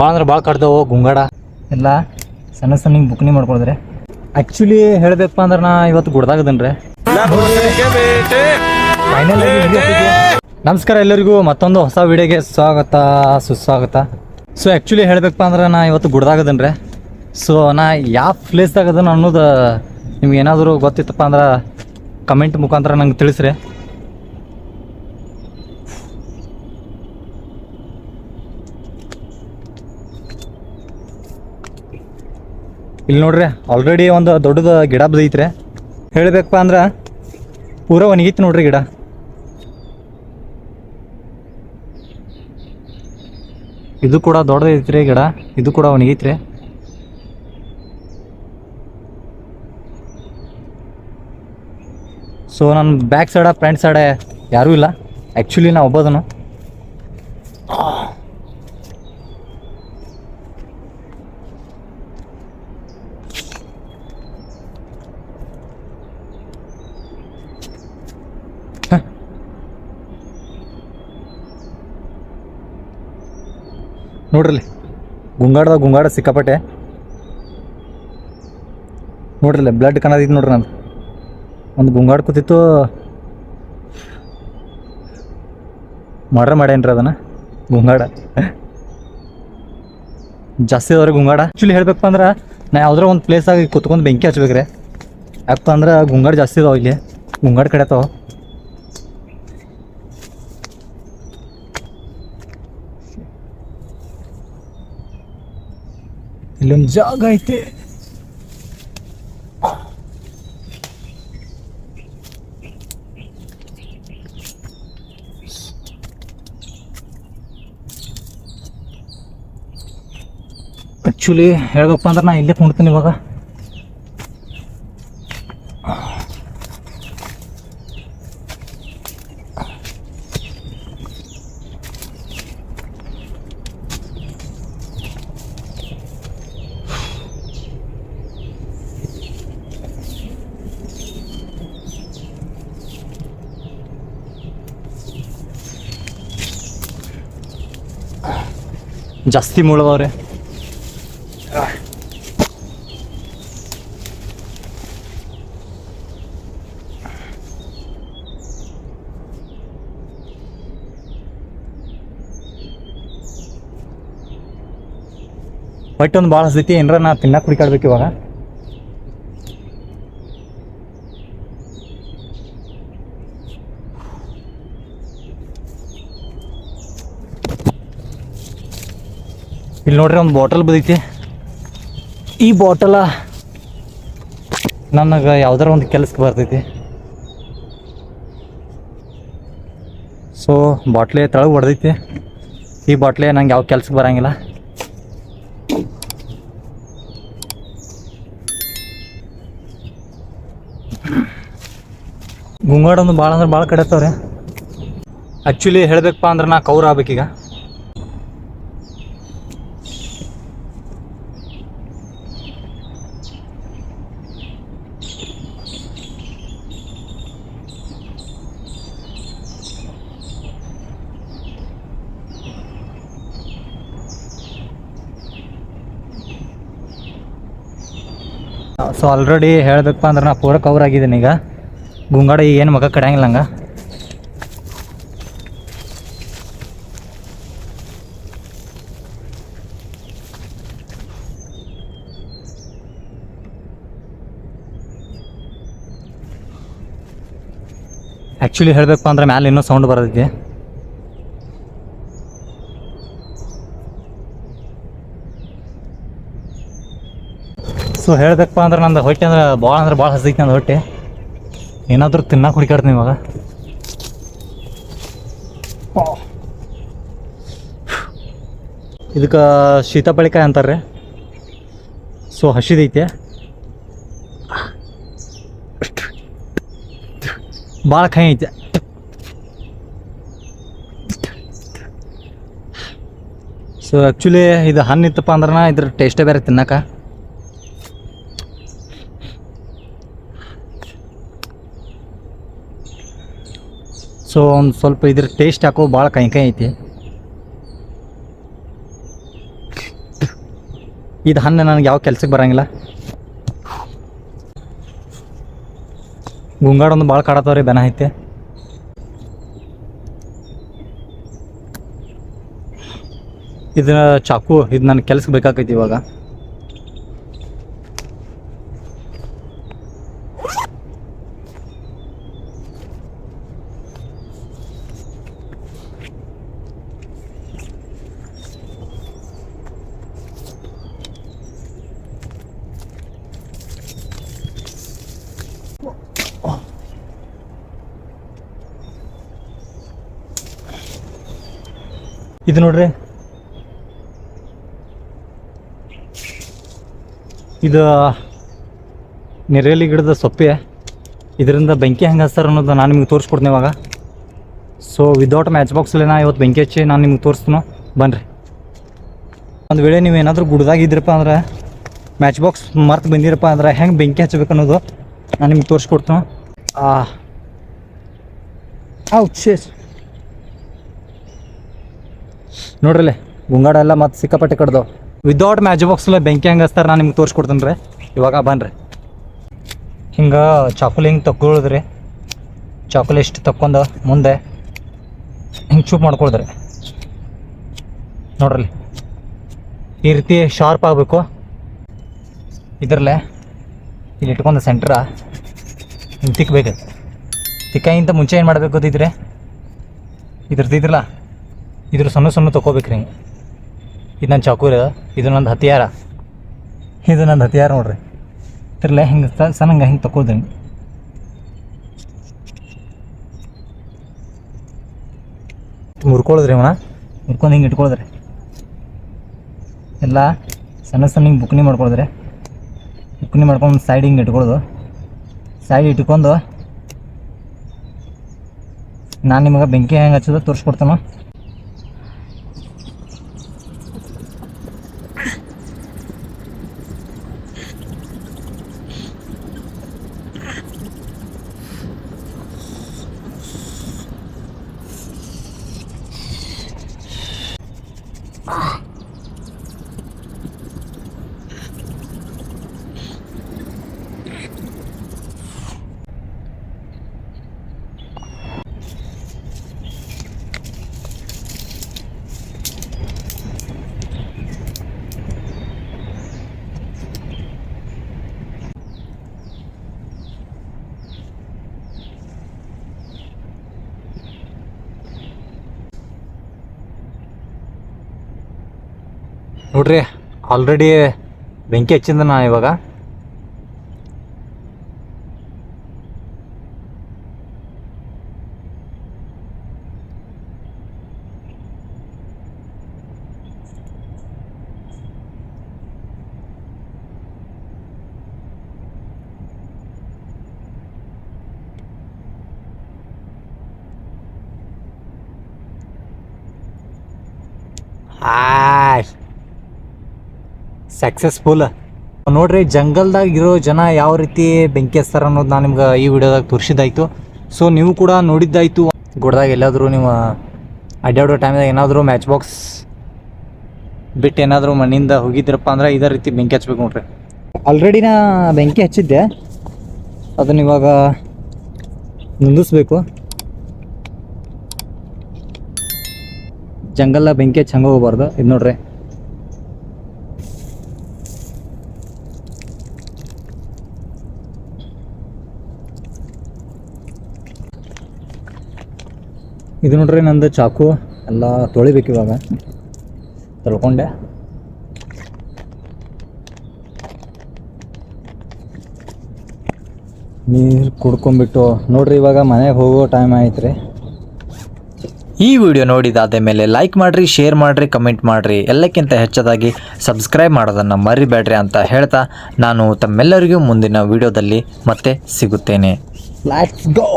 ಭಾಳ ಅಂದ್ರೆ ಭಾಳ ಕಟ್ದವು ಗುಂಗಾಡ. ಎಲ್ಲ ಸಣ್ಣ ಸಣ್ಣ ಬುಕ್ನಿ ಮಾಡ್ಕೊಳಿದ್ರೆ. ಆ್ಯಕ್ಚುಲಿ ಹೇಳ್ಬೇಕಪ್ಪ ಅಂದ್ರೆ ನಾ ಇವತ್ತು ಗುಡ್ದಾಗದನ್ರಿ ನಮಸ್ಕಾರ ಎಲ್ಲರಿಗೂ, ಮತ್ತೊಂದು ಹೊಸ ವಿಡಿಯೋಗೆ ಸ್ವಾಗತ, ಸುಸ್ವಾಗತ. ಸೊ ಆ್ಯಕ್ಚುಲಿ ಹೇಳ್ಬೇಕಪ್ಪ ಅಂದ್ರೆ ನಾ ಇವತ್ತು ಗುಡ್ದಾಗದನ್ರಿ ಸೊ ನಾ ಯಾವ ಪ್ಲೇಸ್ದಾಗ ಅದನ್ನ ಅನ್ನೋದು ನಿಮ್ಗೆ ಏನಾದರೂ ಗೊತ್ತಿತ್ತಪ್ಪ ಅಂದ್ರೆ ಕಮೆಂಟ್ ಮುಖಾಂತರ ನಂಗೆ ತಿಳಿಸ್ರಿ. ಇಲ್ಲಿ ನೋಡ್ರಿ ಆಲ್ರೆಡಿ ಒಂದು ದೊಡ್ಡದು ಗಿಡ ಬದೈತ್ರಿ ಹೇಳಬೇಕಪ್ಪ ಅಂದ್ರೆ, ಪೂರ ಒಣಗಿತ್ತು ನೋಡ್ರಿ ಗಿಡ. ಇದು ಕೂಡ ದೊಡ್ಡದೈತ್ರಿ ಗಿಡ, ಇದು ಕೂಡ ಒಣಗೈತ್ರಿ. ಸೊ ನನ್ನ ಬ್ಯಾಕ್ ಸೈಡ ಫ್ರಂಟ್ ಸೈಡ ಯಾರೂ ಇಲ್ಲ. ಆ್ಯಕ್ಚುಲಿ ನಾ ಒಬ್ಬದನು. ನೋಡ್ರಲ್ಲಿ. ಗುಂಗಾಡದ ಗುಂಗಾಡ ಸಿಕ್ಕಾಪಟ್ಟೆ. ನೋಡ್ರಲ್ಲ ಬ್ಲಡ್ ಕಣದಿತ್ತು ನೋಡ್ರಿ ನಂದು. ಒಂದು ಗುಂಗಾಡ್ ಕೂತಿತ್ತು. ಮಾಡ್ರೆ ಮಾಡ್ಯಾನ್ರಿ ಅದನ್ನ. ಗುಂಗಾಡ. ಜಾಸ್ತಿ ಅದಾವ್ರಿ ಗುಂಗಾಡ. ಆ್ಯಕ್ಚುಲಿ ಹೇಳ್ಬೇಕಪ್ಪ ಅಂದ್ರೆ, ನಾ ಯಾವ್ದಾರ ಒಂದು ಪ್ಲೇಸಾಗಿ ಕುತ್ಕೊಂಡು ಬೆಂಕಿ ಹಚ್ಬೇಕ್ರಿ. ಅಂದ್ರೆ ಗುಂಗಾಡ ಜಾಸ್ತಿ ಅದಾವ ಇಲ್ಲಿ. ಗುಂಗಾಡ ಕಡೆ ಅದಾವ. ಇಲ್ಲೊಂದು ಜಾಗ ಐತೆ. ಆ್ಯಕ್ಚುಲಿ ಹೇಳ್ಬೇಕಪ್ಪ ಅಂದ್ರೆ ನಾ ಇಲ್ಲೇ ಕುಣ್ತೀನಿ ಇವಾಗ. ಜಾಸ್ತಿ ಮುಳದವ್ರೆ ಬಟ್ ಒಂದು ಭಾಳ ಸ್ಥಿತಿ ಏನಾರ ನಾ ತಿನ್ನಕ್ಕೆ ಹುಡುಕಾಡ್ಬೇಕು ಇವಾಗ. ಇಲ್ಲಿ ನೋಡ್ರಿ ಒಂದು ಬಾಟಲ್ ಬದೈತಿ ಈ ಬಾಟಲ ನನಗೆ ಯಾವ್ದಾರ ಒಂದು ಕೆಲಸಕ್ಕೆ ಬರ್ತೈತಿ. ಸೊ ಬಾಟ್ಲೆ ತಳಗೆ ಹೊಡೆದೈತಿ. ಈ ಬಾಟ್ಲೆ ನಂಗೆ ಯಾವ ಕೆಲ್ಸಕ್ಕೆ ಬರಂಗಿಲ್ಲ. ಗುಂಗಾಡ ಒಂದು ಭಾಳ ಅಂದ್ರೆ ಭಾಳ ಕಡೆ ಆ್ಯಕ್ಚುಲಿ ಹೇಳ್ಬೇಕಪ್ಪ ಅಂದ್ರೆ ನಾ ಕೌರ್ ಆಗ್ಬೇಕೀಗ. ಸೊ ಆಲ್ರೆಡಿ ಹೇಳಬೇಕಪ್ಪ ಅಂದ್ರೆ ನಾ ಪೂರ ಕವರ್ ಆಗಿದ್ದೀನಿ ಈಗ. ಗುಂಗಾಡ ಏನು ಮಗ ಕಡಿಯಂಗಿಲ್ಲ ಹಂಗೆ ಆ್ಯಕ್ಚುಲಿ ಹೇಳಬೇಕಪ್ಪ ಅಂದ್ರೆ ಮ್ಯಾಲೆ ಇನ್ನೂ ಸೌಂಡ್ ಬರೋದೈತಿ ಸೊ ಹೇಳ್ಬೇಕಪ್ಪ ಅಂದ್ರೆ ನಂದು ಹೊಟ್ಟೆ ಅಂದ್ರೆ ಭಾಳ ಅಂದ್ರೆ ಭಾಳ ಹಸೈತಿ ನಂದು ಹೊಟ್ಟೆ. ಏನಾದರೂ ತಿನ್ನಕ್ಕೆ ಹುಡುಕಾಡ್ತೀನಿ ಇವಾಗ. ಇದಕ್ಕೆ ಶೀತಾಪಳಿಕಾಯಿ ಅಂತಾರೆ ಸೊ, ಹಸಿದೈತೆ. ಭಾಳ ಕೈ ಐತೆ. ಸೊ ಆ್ಯಕ್ಚುಲಿ ಇದು ಹಣ್ಣು ಇತ್ತಪ್ಪ ಅಂದ್ರೆ ಇದ್ರ ಟೇಸ್ಟೇ ಬೇರೆ ತಿನ್ನಕ್ಕೆ. ಸೊ ಒಂದು ಸ್ವಲ್ಪ ಇದ್ರ ಟೇಸ್ಟ್ ಹಾಕೋ ಭಾಳ ಕೈ ಕೈ ಐತಿ. ಇದು ಹಣ್ಣು ನನಗೆ ಯಾವ ಕೆಲ್ಸಕ್ಕೆ ಬರಂಗಿಲ್ಲ. ಗುಂಗಾಡೊಂದು ಭಾಳ ಕಾಡತ್ತವ್ರಿ ಬೆನ ಐತೆ. ಇದನ್ನ ಚಾಕು, ಇದು ನನ್ನ ಕೆಲ್ಸಕ್ಕೆ ಬೇಕಾಗೈತಿ ಇವಾಗ. ಇದು ನೋಡ್ರಿ. ಇದು ನೆರೇಲಿ ಗಿಡದ ಸೊಪ್ಪೆ. ಇದರಿಂದ ಬೆಂಕಿ ಹೆಂಗೆ ಹಚ್ತಾರ ಅನ್ನೋದು ನಾನು ನಿಮ್ಗೆ ತೋರಿಸ್ಕೊಡ್ತೀನಿ ಇವಾಗ. ಸೊ ವಿದೌಟ್ ಮ್ಯಾಚ್ ಬಾಕ್ಸಲ್ಲಿ ನಾ ಇವತ್ತು ಬೆಂಕಿ ಹಚ್ಚಿ ನಾನು ನಿಮ್ಗೆ ತೋರಿಸ್ತೀನೋ. ಬನ್ನಿರಿ ಒಂದು ವೇಳೆ ನೀವು ಏನಾದರೂ ಗುಡ್ದಾಗ ಇದ್ದೀರಪ್ಪ ಅಂದ್ರೆ ಮ್ಯಾಚ್ ಬಾಕ್ಸ್ ಮರ್ತು ಬಂದಿರಪ್ಪ ಅಂದ್ರೆ ಹೆಂಗೆ ಬೆಂಕಿ ಹಚ್ಚಬೇಕು ಅನ್ನೋದು ನಾನು ನಿಮ್ಗೆ ತೋರಿಸ್ಕೊಡ್ತೀನೋ. ಆ ಔಚ್ ನೋಡ್ರಲ್ಲೇ, ಗುಂಗಾಡ ಎಲ್ಲ ಮತ್ತೆ ಸಿಕ್ಕಾಪಟ್ಟೆ ಕಡ್ದವು. ವಿದೌಟ್ ಬಾಕ್ಸ್ ಬಾಕ್ಸಲ್ಲಿ ಬೆಂಕಿ ಹೆಂಗೆ ಹಚ್ತಾರೆ ನಾನು ನಿಮ್ಗೆ ತೋರಿಸ್ಕೊಡ್ತೀನಿ ರೀ ಇವಾಗ ಬನ್ರಿ. ಹಿಂಗೆ ಚಾಕುಲಿ ಹಿಂಗೆ ತಗೊಳಿದ್ರಿ ಚಾಕುಲಿ ಇಷ್ಟು ತಕ್ಕೊಂಡು ಮುಂದೆ? ಹಿಂಗೆ ಚೂಪ್ ಮಾಡ್ಕೊಳ್ದ್ರಿ. ನೋಡ್ರಲ್ಲಿ, ಈ ರೀತಿ ಶಾರ್ಪ್ ಆಗಬೇಕು. ಇದರಲ್ಲೇ, ಇಲ್ಲಿ ಇಟ್ಕೊಂಡು ಸೆಂಟ್ರ ಹಿಂಗೆ ತಿಕ್ಕಬೇಕು ತಿಕ್ಕಾಗಿಂತ ಮುಂಚೆ ಏನು ಮಾಡಬೇಕು ಗೊತ್ತಿದ್ರೆ? ಇದ್ರದ್ದು ಇದ್ರಲ್ಲ ಇದ್ರ ಸಣ್ಣ ಸಣ್ಣ ತೊಗೋಬೇಕು ರೀ ಇದು ನನ್ನ ಚಾಕೂರ ಇದು ನಂದು ಹತಿಯಾರ. ಇದು ನಂದು ಹತಿಯಾರ ನೋಡ್ರಿ. ಇದ್ರಲ್ಲೇ ಹಿಂಗೆ ಸಣ್ಣಂಗೆ ಹಿಂಗೆ ತಗೋದ್ರಿ ಹಿಂಗೆ ಮುರ್ಕೊಳ್ಳೋದ್ರಿ ಅವನ? ಮುರ್ಕೊಂಡು ಹಿಂಗೆ ಇಟ್ಕೊಳ್ಳೋದ್ರಿ ಎಲ್ಲ ಸಣ್ಣ ಸಣ್ಣ ಹಿಂಗೆ ಬುಕ್ನಿ ಮಾಡ್ಕೊಳಿದ್ರೆ. ಬುಕ್ನಿ ಮಾಡ್ಕೊಂಡು ಸೈಡ್ ಹಿಂಗೆ ಇಟ್ಕೊಳ್ಳೋದು ಸೈಡ್ ಇಟ್ಕೊಂಡು ನಾನು ನಿಮಗೆ ಬೆಂಕಿ ಹೆಂಗೆ ಹಚ್ಚೋದು ತೋರಿಸ್ಕೊಡ್ತಾನೆ. ನೋಡ್ರಿ ಆಲ್ರೆಡಿ ಬೆಂಕಿ ಹಚ್ಚಿಂದ ನಾ ಇವಾಗ. ಹಾಯ್. ಸಕ್ಸಸ್ಫುಲ್ ನೋಡ್ರಿ ಜಂಗಲ್ದಾಗ ಇರೋ ಜನ ಯಾವ ರೀತಿ ಬೆಂಕಿ ಹಚ್ತಾರ ಅನ್ನೋದು ನಾನು ನಿಮ್ಗೆ ಈ ವಿಡಿಯೋದಾಗ ತೋರಿಸಿದ್ದಾಯ್ತು. ಸೊ ನೀವು ಕೂಡ ನೋಡಿದ್ದಾಯ್ತು. ಗುಡ್ದಾಗ ಎಲ್ಲಾದರೂ ನೀವು ಅಡ್ಡಾಡೋ ಟೈಮ್ದಾಗ ಏನಾದರೂ ಮ್ಯಾಚ್ ಬಾಕ್ಸ್ ಬಿಟ್ಟು ಏನಾದರೂ ಮಣ್ಣಿಂದ ಹೋಗಿದ್ರಪ್ಪ ಅಂದ್ರೆ ಇದೇ ರೀತಿ ಬೆಂಕಿ ಹಚ್ಬೇಕು ನೋಡ್ರಿ. ಆಲ್ರೆಡಿ ನಾ ಬೆಂಕಿ ಹಚ್ಚಿದ್ದೆ. ಅದನ್ನ ಇವಾಗ ನಿಂದಿಸ್ಬೇಕು. ಜಂಗಲ್ದಾಗ ಬೆಂಕಿ ಹಚ್ಚಿ ಹಂಗೆ ಹೋಗ್ಬಾರ್ದು. ಇದು ನೋಡ್ರಿ. ಇದು ನೋಡ್ರಿ ನಂದು ಚಾಕು. ಎಲ್ಲ ತೊಳಿಬೇಕು ಇವಾಗ. ತೊಳ್ಕೊಂಡೆ. ನೀರು ಕುಡ್ಕೊಂಬಿಟ್ಟು ನೋಡ್ರಿ ಇವಾಗ ಮನೆಗೆ ಹೋಗೋ ಟೈಮ್ ಆಯ್ತು ರೀ ಈ ವಿಡಿಯೋ ನೋಡಿದಾದ ಮೇಲೆ ಲೈಕ್ ಮಾಡಿರಿ ಶೇರ್ ಮಾಡಿರಿ ಕಮೆಂಟ್ ಮಾಡಿರಿ. ಎಲ್ಲಕ್ಕಿಂತ ಹೆಚ್ಚದಾಗಿ ಸಬ್ಸ್ಕ್ರೈಬ್ ಮಾಡೋದನ್ನು ಮರಿಬೇಡ್ರಿ ಅಂತ ಹೇಳ್ತಾ ನಾನು ತಮ್ಮೆಲ್ಲರಿಗೂ ಮುಂದಿನ ವಿಡಿಯೋದಲ್ಲಿ ಮತ್ತೆ ಸಿಗುತ್ತೇನೆ. Let's go